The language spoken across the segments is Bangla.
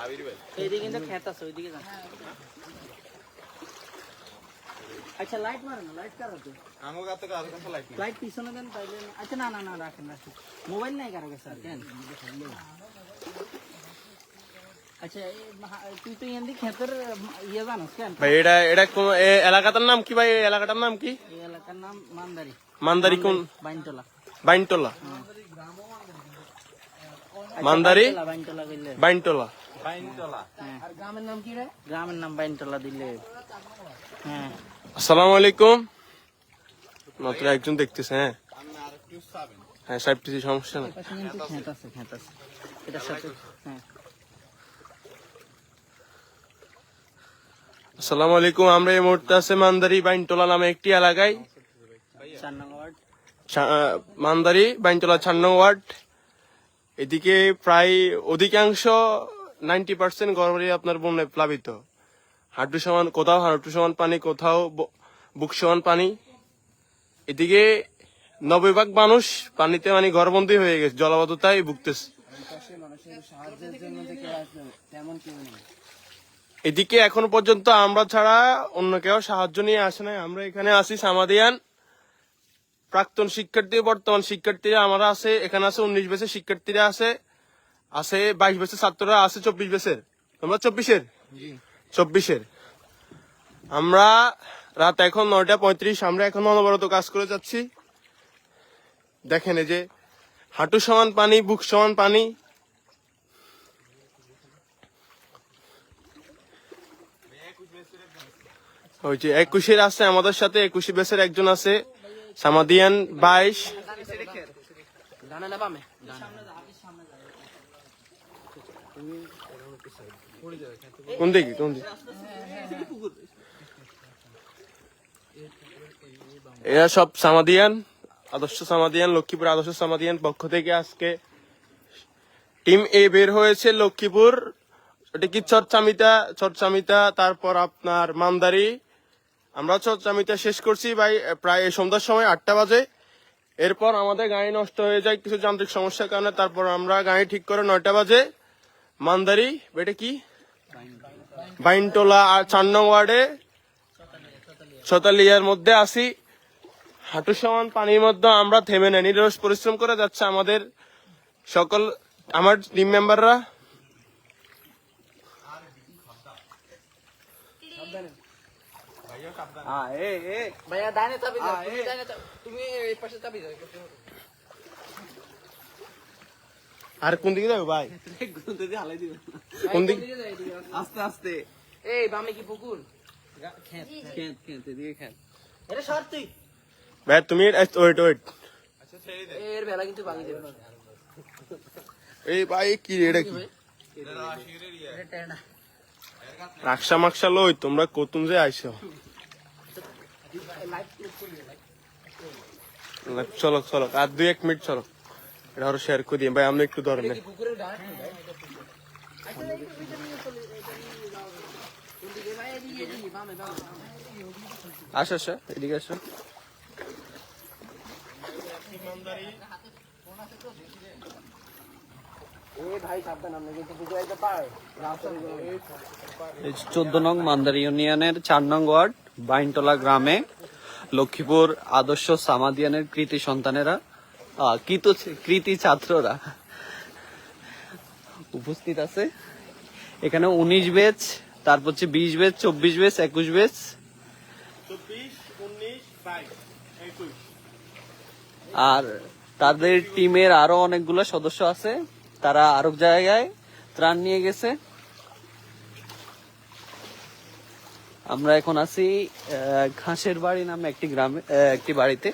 এইদিকে কিন্তু খেত আছে ওইদিকে যান আচ্ছা লাইট মারে না লাইট কার আছে আমার কাছে আর কাছে লাইট নেই। লাইট পিছনে দেন তাইলে আচ্ছা না না না রাখেন রাখেন। মোবাইল নাই কারও কাছে আর কেন আচ্ছা এই মহা- তুই তো এমনি ক্ষেতের ইয়ে জানোস কেন? ভাই এটা এটা কোন এলাকাটার নাম কি ভাই? এলাকাটার নাম কি? এলাকার নাম মান্দারি। মান্দারি কোন? বাইনতলা। বাইনটোলা মান্দারি? বাইনটোলা বাইনতলা আর গ্রামের নাম কি রে? গ্রামের নাম বাইনতলা দিলে। হ্যাঁ। আসসালামু আলাইকুম। মাত্র একজন দেখতেছে হ্যাঁ। হ্যাঁ সমস্যা খেত আছে এটার সাথে হ্যাঁ। আসসালামু আলাইকুম আমরা এই মুহূর্তে আছে মান্দারি বাইনটোলা নামে একটি এলাকায়। নং মান্দারি বাইনটোলা চার নং ওয়ার্ড। এদিকে প্রায় অধিকাংশ নাইনটি পার্সেন্ট গড়বাড়ি আপনার বন্যায় প্লাবিত। হাঁটু সমান কোথাও হাঁটু সমান পানি কোথাও বুক সমান পানি। এদিকে নব্বই ভাগ মানুষ পানিতে মানে ঘরবন্দি হয়ে গেছে, জলাবদ্ধতায় ভুগতেছে। এদিকে এখন পর্যন্ত আমরা ছাড়া অন্য কেউ সাহায্য নিয়ে আসে নাই। আমরা এখানে আছি সামাদিয়ান। প্রাক্তন শিক্ষার্থী, বর্তমান শিক্ষার্থীরা আমরা আছে, এখানে আছে উনিশ বেসের শিক্ষার্থীরা আছে। আছে বাইশ বছর ছাত্ররা আছে চব্বিশ বেসের তোমরা চব্বিশের? চব্বিশের। আমরা রাত এখন নয়টা পঁয়ত্রিশ আমরা এখন অনবরত কাজ করে যাচ্ছি। দেখেন এই যে হাঁটু সমান পানি বুক সমান পানি। ওই যে একুশের আছে আমাদের সাথে একুশে বেসের একজন আছে। সামাদিয়ান বাইশ। কোন দিকে কোন দিকে এরা সব সামাদিয়ান, আদর্শ সামাদিয়ান, লক্ষ্মীপুর আদর্শ সামাদিয়ান পক্ষ থেকে আজকে টিম এ বের হয়েছে লক্ষ্মীপুর। ওটা কি চরচামিতা? চরচামিতা, তারপর আপনার মান্দারি। আমরা চরচামিতা শেষ করছি ভাই, প্রায় সন্ধ্যার সময় আটটা বাজে। এরপর আমাদের গাড়ি নষ্ট হয়ে যায়, কিছু যান্ত্রিক সমস্যার কারণে, তারপর আমরা গাড়ি ঠিক করে নয়টা বাজে। মান্দারি এটা কি? বাইনটোলা আর চার নং ওয়ার্ডে ছতালিয়ার মধ্যে আসি। হাঁটু সমান পানির মধ্যে আমরা থেমে নেই। নিরস পরিশ্রম করে যাচ্ছে আমাদের সকল আমার টিম মেম্বাররা ভাইয়া ডানে চাবি দাও তুমি ডানে চাবি তুমি এই পাশে চাবি দাও আর কোন দিকে যাবে ভাই? হালাই দিবে কোন দিকে? আস্তে আস্তে এই বামে কি পুকুর? খেত খেত খেত এদিকে খেত এটা সর তুই ভাই তুমি ওয়েট ওয়েট এর বেলা কিন্তু ভাঙি দেবে এই ভাই কি রে, এটা কি? এটা মাকসা লই তোমরা কতুন যে আইসো চলো চলো আর দুই এক মিনিট চলো। এটা আরও শেয়ার করে দিই ভাই আপনি একটু ধরেন আসো আসো, এদিকে আসো। চোদ্দ নং মান্দার ইউনিয়নের চার নং ওয়ার্ড বাইনতলা গ্রামে লক্ষ্মীপুর আদর্শ সামাদিয়ানের কৃতি সন্তানেরা কৃত কৃতি ছাত্ররা। উপস্থিত আছে। এখানে উনিশ বেচ তারপর হচ্ছে বিশ বেচ চব্বিশ বেচ একুশ বেচ আর তাদের টিমের আরও অনেকগুলো সদস্য আছে। তারা আরও জায়গায় ত্রাণ নিয়ে গেছে। আমরা এখন আছি ঘাসের বাড়ি নামে একটি গ্রামে একটি বাড়িতে।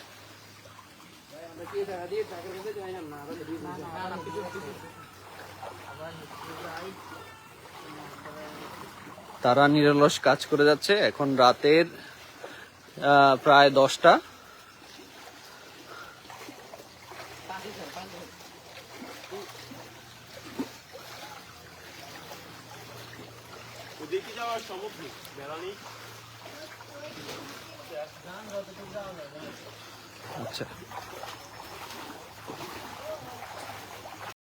তারা নিরলস কাজ করে যাচ্ছে। এখন রাতের প্রায় দশটা। আচ্ছা।